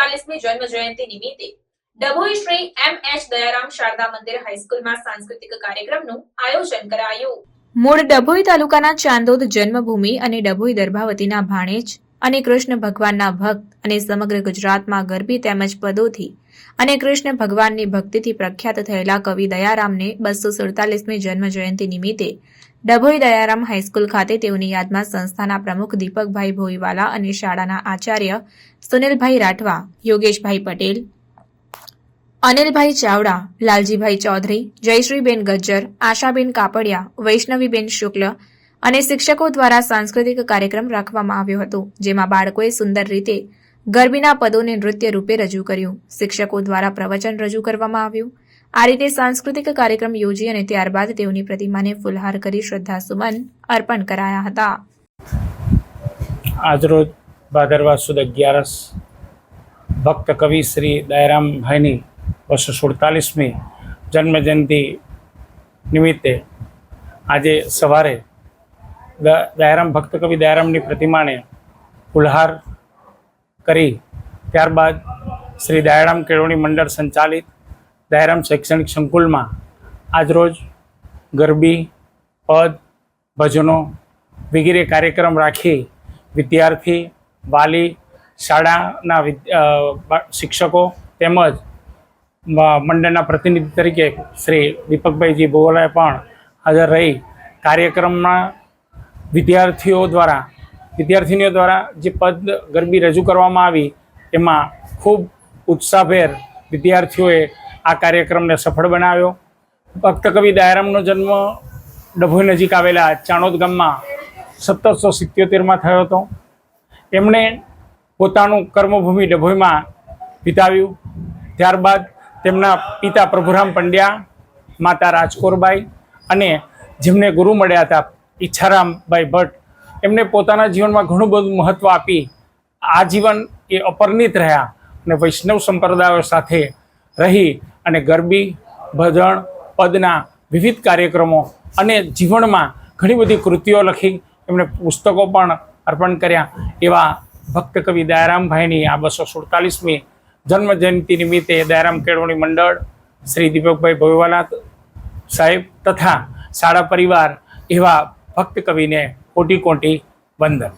સુડતાલીસમી જન્મ જયંતિ નિમિત્તે ડભોઈ શ્રી એમ એચ દયારામ શારદા મંદિર હાઈસ્કૂલમાં સાંસ્કૃતિક કાર્યક્રમનું આયોજન કરાયું. મૂળ ડભોઈ તાલુકાના ચાંદોદ જન્મભૂમિ અને ડભોઈ દર્ભાવતીના ભાણેજ અને કૃષ્ણ ભગવાનના ભક્ત અને સમગ્ર ગુજરાતમાં ગરબી તેમજ પદોથી અને કૃષ્ણ ભગવાનની ભક્તિથી પ્રખ્યાત થયેલા કવિ દયારામને બસો સુડતાલીસમી જન્મ જયંતિ નિમિત્તે ડભોઈ દયારામ હાઈસ્કૂલ ખાતે તેઓની યાદમાં સંસ્થાના પ્રમુખ દીપકભાઈ ભોઈવાલા અને શાળાના આચાર્ય સુનિલભાઈ રાઠવા, યોગેશભાઈ પટેલ, અનિલભાઈ ચાવડા, લાલજીભાઈ ચૌધરી, જયશ્રીબેન ગજ્જર, આશાબેન કાપડિયા, વૈષ્ણવીબેન શુક્લ અને શિક્ષકો દ્વારા સાંસ્કૃતિક કાર્યક્રમ રાખવામાં આવ્યો હતો, જેમાં બાળકોએ સુંદર રીતે ગરબીના પદોને નૃત્ય રૂપે રજૂ કર્યું. શિક્ષકો દ્વારા પ્રવચન રજૂ કરવામાં આવ્યું. આ રીતે સાંસ્કૃતિક કાર્યક્રમ યોજી અને ત્યારબાદ તેઓની પ્રતિમાને ફુલહાર કરી શ્રદ્ધાસુમન અર્પણ કરાયા હતા. આજરોજ ભાદરવા સુદ અગિયારસ, ભક્ત કવિ શ્રી દયારામભાઈની બસો સુડતાલીસમી જન્મજયંતિ નિમિત્તે આજે સવારે દયારામ ભક્ત કવિ દયારામની પ્રતિમાને ફુલહાર કરી ત્યારબાદ શ્રી દયારામ કેળવણી મંડળ સંચાલિત દયારામ શૈક્ષણિક સંકુલમાં આજરોજ ગરબી, પદ, ભજનો વગેરે કાર્યક્રમ રાખી વિદ્યાર્થી, વાલી, શાળાના શિક્ષકો તેમજ મંડળના પ્રતિનિધિ તરીકે શ્રી દીપકભાઈજી ભોવલાએ પણ હાજર રહી કાર્યક્રમમાં વિદ્યાર્થીઓ દ્વારા, વિદ્યાર્થીનીઓ દ્વારા જે પદ, ગરબી રજૂ કરવામાં આવી, એમાં ખૂબ ઉત્સાહભેર વિદ્યાર્થીઓએ આ કાર્યક્રમને સફળ બનાવ્યો. ભક્તકવિ દાયરામનો જન્મ ડભોઈ નજીક આવેલા ચાણોદ ગામમાં સત્તરસો સિત્યોતેરમાં થયો હતો. એમણે પોતાનું કર્મભૂમિ ડભોઈમાં વિતાવ્યું. ત્યારબાદ તેમના પિતા પ્રભુરામ પંડ્યા, માતા રાજકોરબાઈ અને જેમને ગુરુ મળ્યા હતા ઈચ્છારામભાઈ ભટ્ટ. એમને પોતાના જીવનમાં ઘણું બધું મહત્ત્વ આપી આજીવન એ અપરિણિત રહ્યા અને વૈષ્ણવ સંપ્રદાયો સાથે રહી અને ગરબી, ભજન, પદના વિવિધ કાર્યક્રમો અને જીવનમાં ઘણી બધી કૃતિઓ લખી એમણે પુસ્તકો પણ અર્પણ કર્યા. એવા ભક્ત કવિ દયારામભાઈની આ બસો સુડતાલીસમી જન્મજયંતિ નિમિત્તે દયારામ કેળવણી મંડળ, શ્રી દીપકભાઈ ભોયવાલા સાહેબ તથા શાળા પરિવાર એવા ભક્ત કવિને કોટી કોટી વંદન.